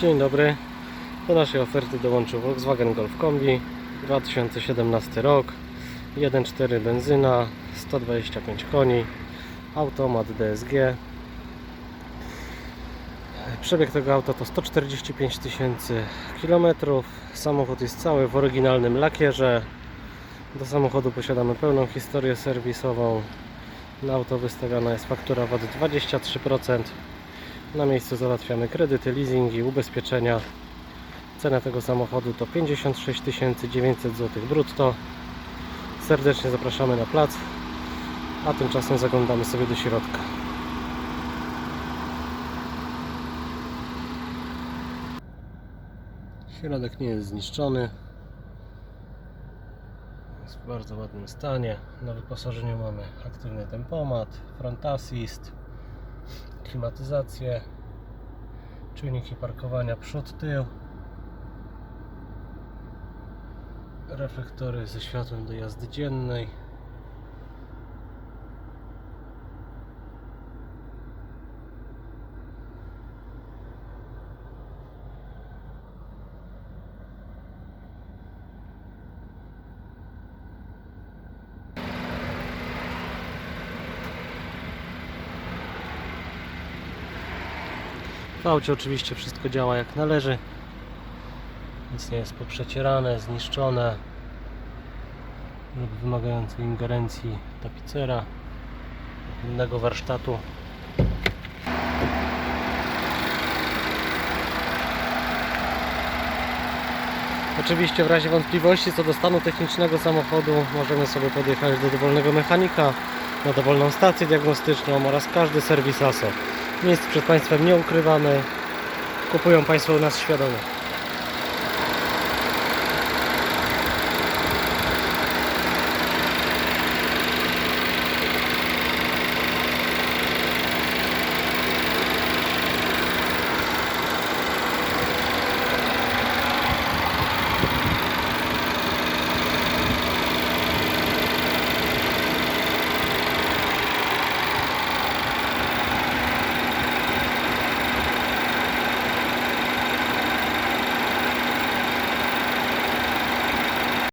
Dzień dobry. Do naszej oferty dołączył Volkswagen Golf Kombi 2017 rok 1.4 benzyna 125 koni automat DSG Przebieg tego auta to 145 tysięcy kilometrów. Samochód jest cały w oryginalnym lakierze. Do samochodu posiadamy pełną historię serwisową. Na auto wystawiona jest faktura VAT 23%. Na miejscu załatwiamy kredyty, leasingi, ubezpieczenia. Cena tego samochodu to 56 900 zł brutto. Serdecznie zapraszamy na plac, a tymczasem zaglądamy sobie do środka. Środek nie jest zniszczony. Jest w bardzo ładnym stanie. Na wyposażeniu mamy aktywny tempomat, front assist, klimatyzację, czujniki parkowania przód, tył, reflektory ze światłem do jazdy dziennej. W aucie oczywiście wszystko działa jak należy. Nic nie jest poprzecierane, zniszczone lub wymagające ingerencji tapicera innego warsztatu. Oczywiście w razie wątpliwości co do stanu technicznego samochodu możemy sobie podjechać do dowolnego mechanika na dowolną stację diagnostyczną oraz każdy serwis ASO. Nic przed Państwem nie ukrywamy. Kupują Państwo u nas świadomie.